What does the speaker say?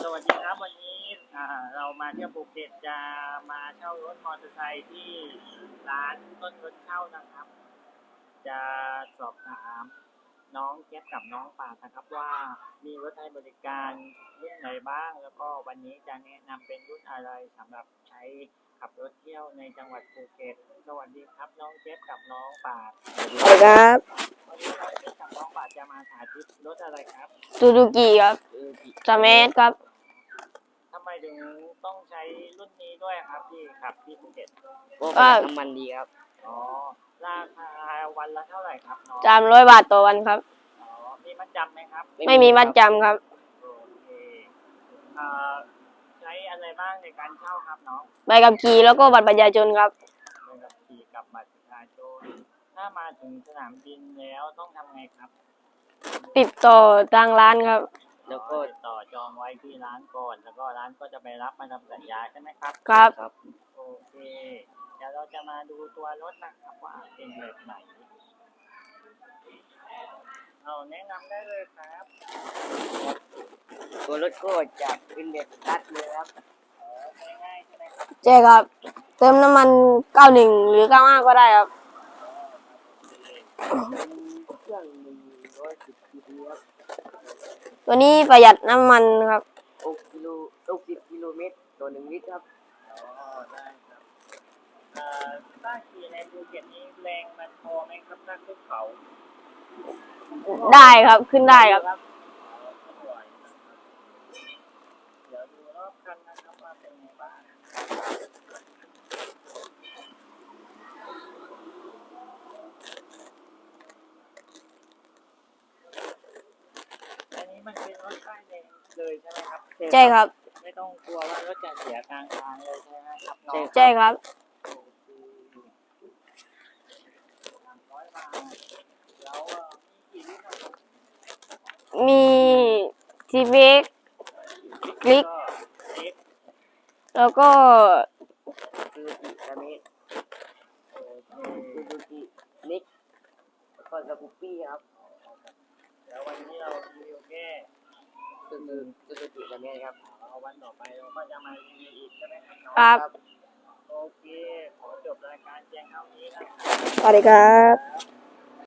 สวัสดีครับวันนี้อ่าเรามาเที่ยวภูเก็ตจะมาเช่ารถมอเตอร์ไซค์ที่ร้านต้นรถเช่านะครับ จะสอบถามน้องแก๊ปกับน้องปาดนะครับว่ามีรถให้บริการรุ่นไหนบ้าง แล้วก็วันนี้จะแนะนำเป็นรุ่นอะไรสำหรับใช้ขับรถเที่ยวในจังหวัดภูเก็ต สวัสดีครับน้องแก๊ปกับน้องปาดสวัสดีครับวันนี้น้องแก๊ปกับน้องปาดจะมาสาธิตรถอะไรครับซูซูกิครับ สเมสครับ ทำไมถึงต้องใช้รุ่นนี้ด้วยครับที่ขับที่ภูเก็ตก็ประหยัดน้ำมันดีครับ อ๋อราคาวันละเท่าไหร่ครับน้องสามร้อยบาทต่อวันครับ อ๋อมีมัดจำไหมครับไม่มีมัดจำครับ โอเคอ่าใช้อะไรบ้างในการเช่าครับน้องใบขับขี่แล้วก็บัตรประชาชนครับ ใบขับขี่กับบัตรประชาชนถ้ามาถึงสนามบินแล้วต้องทำไงครับ ติดต่อทางร้านครับ แล้วก็ติดต่อจองไว้ที่ร้านก่อน แล้วก็ร้านก็จะไปรับมาทำสัญญาใช่ไหมครับ ครับ ครับโอเคเดี๋ยวเราจะมาดูตัวรถนะครับว่าเป็นแบบไหนเอาแนะนำได้เลยครับ ตัวรถก็จะเป็นแบบตัดเลยครับง่ายๆใช่ไหมครับใช่ครับ เติมน้ำมัน 91 หรือ 95 ก็ได้ครับ เครื่องหนึ่งร้อยสิบกิโลครับ ตัวนี้ประหยัดน้ำมันครับหกกิโลหกสิบกิโลเมตรต่อหนึ่งลิตรครับอ๋อได้ครับเอ่อถ้าขี่ในภูเก็ตนี้แรงมันพอไหมครับถ้าขึ้นเขาได้ครับขึ้นได้ครับอ๋อไม่ไหวนะครับ เดี๋ยวดูรอบคันนะครับว่าเป็นไงบ้างอันนี้มันเป็นรถป้ายแดง เลยใช่ไหมครับใช่ครับ ไม่ต้องกลัวว่ารถจะเสียกลางทางเลยใช่ไหมครับน้องใช่ครับสามร้อยบาทแล้วเอ่อมีกี่ลิตรครับมีทีเบกคลิก ก็คลิกแล้วก็ซูซูกิสเมตโอเคซูซูกินิกแล้วก็สกูปปี้ครับเดี๋ยววันนี้เรารีวิวแค่ ซูซูซูซูกิสเมตครับเอาวันต่อไปเราก็จะมารีวิวอีกใช่ไหมครับน้องครับ โอเค ขอจบรายการเพียงเท่านี้นะครับ สวัสดีครับครับ